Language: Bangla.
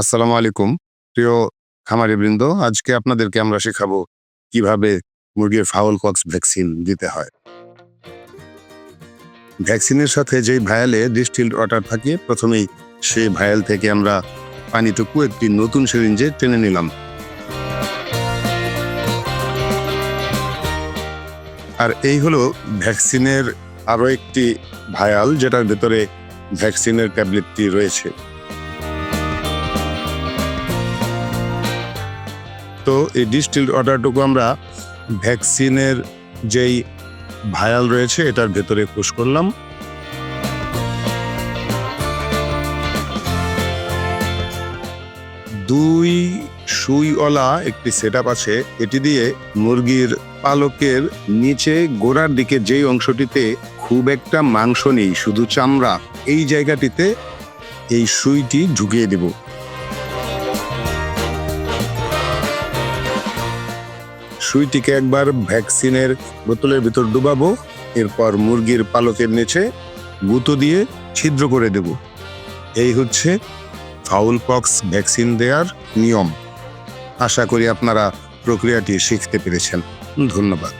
আসসালামু আলাইকুম। প্রিয় খামারি বৃন্দ আজকে আপনাদেরকে আমরা শেখাবো কীভাবে মুরগির ফাউল কক্স ভ্যাকসিন দিতে হয়। ভ্যাকসিনের সাথে যেই ভায়ালে ডিস্টিল্ড ওয়াটার থাকে, প্রথমেই সেই ভায়াল থেকে আমরা পানিটুকু একটি নতুন সিরিঞ্জে টেনে নিলাম। আর এই হলো ভ্যাকসিনের আরও একটি ভায়াল, যেটার ভেতরে ভ্যাকসিনের ট্যাবলেটটি রয়েছে। তো এই ডিস্টিল্ড ওয়াটারটুকু আমরা ভ্যাকসিনের যেই ভায়াল রয়েছে এটার ভেতরে পুশ করলাম। দুই সুইওয়ালা একটি সেট আছে, এটি দিয়ে মুরগির পালকের নিচে গোড়ার দিকে যেই অংশটিতে খুব একটা মাংস নেই, শুধু চামড়া, এই জায়গাটিতে এই সুইটি ঢুকিয়ে দেব। সুইটিকে একবার ভ্যাকসিনের বোতলের ভিতর ডুবাবো, এরপর মুরগির পালকের নিচে গুঁতো দিয়ে ছিদ্র করে দেব। এই হচ্ছে ফাউল পক্স ভ্যাকসিন দেওয়ার নিয়ম। আশা করি আপনারা প্রক্রিয়াটি শিখতে পেরেছেন। ধন্যবাদ।